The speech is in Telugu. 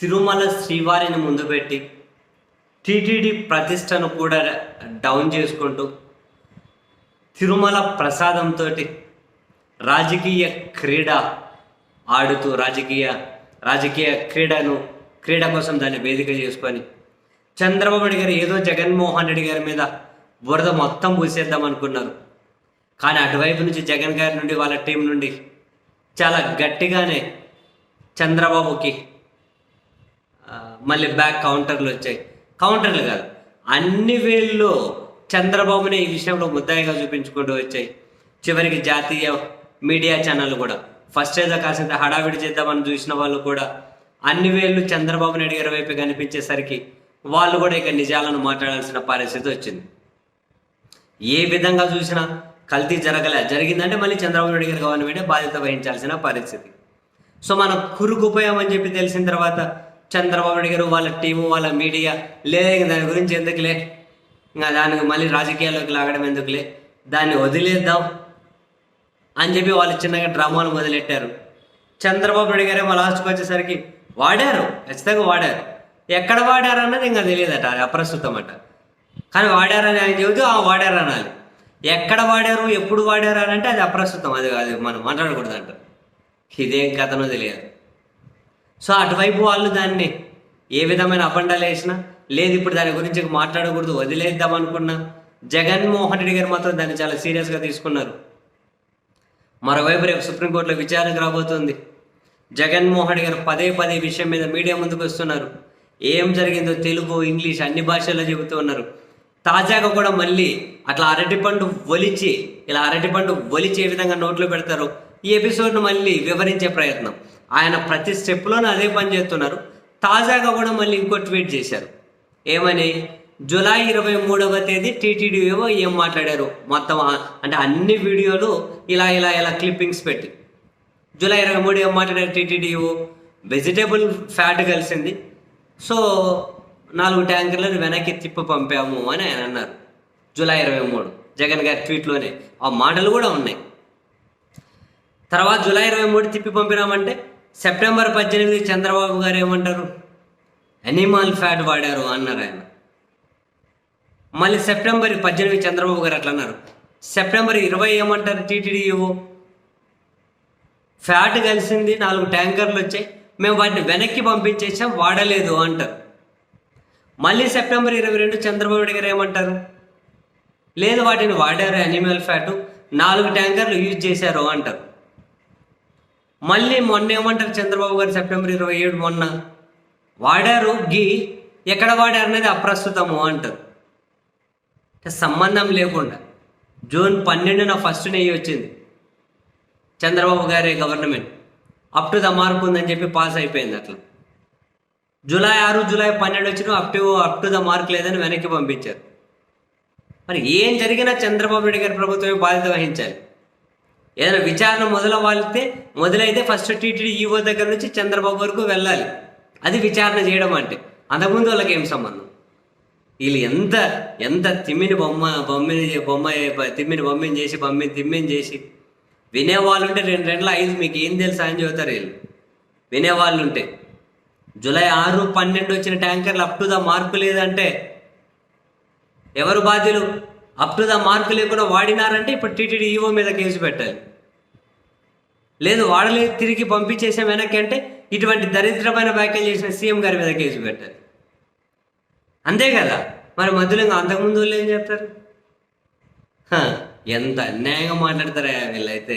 తిరుమల శ్రీవారిని ముందు పెట్టి టీటీడీ ప్రతిష్టను కూడా డౌన్ చేసుకుంటూ తిరుమల ప్రసాదంతో రాజకీయ క్రీడ ఆడుతూ రాజకీయ రాజకీయ క్రీడను క్రీడ కోసం దాన్ని వేదిక చేసుకొని చంద్రబాబు నాయుడు గారు ఏదో జగన్మోహన్ రెడ్డి గారి మీద బురద మొత్తం పూసేద్దాం అనుకున్నారు. కానీ అటువైపు నుంచి జగన్ గారి నుండి వాళ్ళ టీం నుండి చాలా గట్టిగానే చంద్రబాబుకి మళ్ళీ బ్యాక్ కౌంటర్లు వచ్చాయి. కౌంటర్లు కాదు. అన్ని వేళ్ళు చంద్రబాబుని ఈ విషయంలో ముద్దాయిగా చూపించుకుంటూ వచ్చాయి. చివరికి జాతీయ మీడియా ఛానల్ కూడా. ఫస్ట్ ఏదో కాసేంత హడావిడి చేద్దామని చూసిన వాళ్ళు కూడా. అన్ని వేళ్ళు చంద్రబాబు నాయుడు గారి వైపు కనిపించేసరికి వాళ్ళు కూడా ఇక నిజాలను మాట్లాడాల్సిన పరిస్థితి వచ్చింది. ఏ విధంగా చూసినా కల్తీ జరగలే. జరిగిందంటే మళ్ళీ చంద్రబాబు నాయుడు గారి గవర్నమెంటే బాధ్యత వహించాల్సిన పరిస్థితి. సో మనం కురుకుపోయామని చెప్పి తెలిసిన తర్వాత చంద్రబాబు నాయుడు గారు వాళ్ళ టీము వాళ్ళ మీడియా లేదా దాని గురించి ఎందుకులే? ఇంకా దానికి మళ్ళీ రాజకీయాల్లోకి లాగడం ఎందుకులే? దాన్ని వదిలేద్దాం అని చెప్పి వాళ్ళు చిన్నగా డ్రామాలు మొదలెట్టారు. చంద్రబాబు నాయుడు గారేమో లాస్ట్కి వచ్చేసరికి వాడారు ఖచ్చితంగా వాడారు. ఎక్కడ వాడారు అన్నది ఇంకా తెలియదట అది అప్రస్తుతం అట. కానీ వాడారని ఆయన చెబుతూ ఆ వాడారు అనాలి. ఎక్కడ వాడారు ఎప్పుడు వాడారు అని అంటే అది అప్రస్తుతం అది అది మనం మాట్లాడకూడదు ఇదేం కథనో తెలియదు. సో అటువైపు వాళ్ళు దాన్ని ఏ విధమైన అబండాలు వేసినా లేదు ఇప్పుడు దాని గురించి మాట్లాడకూడదు వదిలేద్దాం అనుకున్నా జగన్మోహన్ రెడ్డి గారు మాత్రం దాన్ని చాలా సీరియస్గా తీసుకున్నారు. మరోవైపు రేపు సుప్రీంకోర్టులో విచారణకు రాబోతుంది. జగన్మోహన్ రెడ్డి గారు పదే పదే విషయం మీద మీడియా ముందుకు వస్తున్నారు. ఏం జరిగిందో తెలుగు ఇంగ్లీష్ అన్ని భాషల్లో చెబుతూ ఉన్నారు. తాజాగా కూడా మళ్ళీ అట్లా అరటిపండు ఒలిచి ఇలా అరటిపండు ఒలిచి ఏ విధంగా నోట్లో పెడతారో ఈ ఎపిసోడ్ను మళ్ళీ వివరించే ప్రయత్నం. ఆయన ప్రతి స్టెప్లోనూ అదే పని చేస్తున్నారు. తాజాగా కూడా మళ్ళీ ఇంకో ట్వీట్ చేశారు. ఏమని? జూలై ఇరవై మూడవ తేదీ టీటీడీఓ ఏం మాట్లాడారు? మొత్తం అంటే అన్ని వీడియోలు ఇలా ఇలా ఇలా క్లిప్పింగ్స్ పెట్టి. జూలై ఇరవై మూడు ఏం మాట్లాడారు టీటీడీఓ వెజిటేబుల్ ఫ్యాట్ కలిసింది. సో నాలుగు ట్యాంకర్లను వెనక్కి తిప్పి పంపాము అని ఆయన అన్నారు. జూలై ఇరవై మూడు. జగన్ గారి ట్వీట్లోనే. ఆ మాటలు కూడా ఉన్నాయి. తర్వాత జూలై ఇరవై మూడు తిప్పి పంపినామంటే సెప్టెంబర్ పద్దెనిమిది చంద్రబాబు గారు ఏమంటారు? అనిమల్ ఫ్యాట్ వాడారు అన్నారు ఆయన. మళ్ళీ సెప్టెంబర్ పద్దెనిమిది చంద్రబాబు గారు అట్లా అన్నారు. సెప్టెంబర్ ఇరవై ఏమంటారు టీటీడీఓ ఫ్యాట్ కలిసింది నాలుగు ట్యాంకర్లు వచ్చాయి. మేము వాటిని వెనక్కి పంపించేసాం వాడలేదు అంటారు. మళ్ళీ సెప్టెంబర్ ఇరవై రెండు చంద్రబాబు నాయుడు గారు ఏమంటారు? లేదు వాటిని వాడారు అనిమల్ ఫ్యాటు నాలుగు ట్యాంకర్లు యూజ్ చేశారు అంటారు. మళ్ళీ మొన్న ఏమంటారు చంద్రబాబు గారు సెప్టెంబర్ ఇరవై ఏడు మొన్న? వాడారు గీ. ఎక్కడ వాడారు అనేది అప్రస్తుతము అంటారు. సంబంధం లేకుండా. జూన్ పన్నెండున ఫస్ట్ నెయ్యి వచ్చింది. చంద్రబాబు గారి government. Up to the mark ఉందని చెప్పి పాస్ అయిపోయింది అట్లా. జూలై ఆరు జూలై పన్నెండు వచ్చిన up to up to the mark లేదని వెనక్కి పంపించారు. మరి ఏం జరిగినా చంద్రబాబు నాయుడు గారి ప్రభుత్వమే బాధ్యత వహించాలి. ఏదైనా విచారణ మొదలవ్వాలితే మొదలైతే ఫస్ట్ టీటీడీ ఈవో దగ్గర నుంచి చంద్రబాబు వరకు వెళ్ళాలి. అది విచారణ చేయడం అంటే. అంతకుముందు వాళ్ళకి ఏం సంబంధం? వీళ్ళు ఎంత ఎంత తిమ్మిని బొమ్మ బొమ్మిని బొమ్మ తిమ్మిని బొమ్మని చేసి బొమ్మిని తిమ్మిని చేసి వినేవాళ్ళు ఉంటే రెండు రెండుల ఐదు మీకు ఏం తెలుసా అని చెబుతారు వీళ్ళు. వినేవాళ్ళు ఉంటే జూలై ఆరు పన్నెండు వచ్చిన ట్యాంకర్లు అప్ టు ద మార్పు లేదంటే ఎవరు బాధ్యులు? అప్ టు ద మార్కు లేకుండా వాడినారంటే ఇప్పుడు టీటీడీ ఈవో మీద కేసు పెట్టాలి. లేదు వాడలేదు తిరిగి పంపించేసాం వెనక్కి అంటే ఇటువంటి దరిద్రమైన వ్యాఖ్యలు చేసిన సీఎం గారి మీద కేసు పెట్టాలి. అంతే కదా? మరి మధ్యలో ఇంకా అంతకుముందు వాళ్ళు ఏం చెప్తారు ఎంత అన్యాయంగా మాట్లాడతారా వీళ్ళైతే.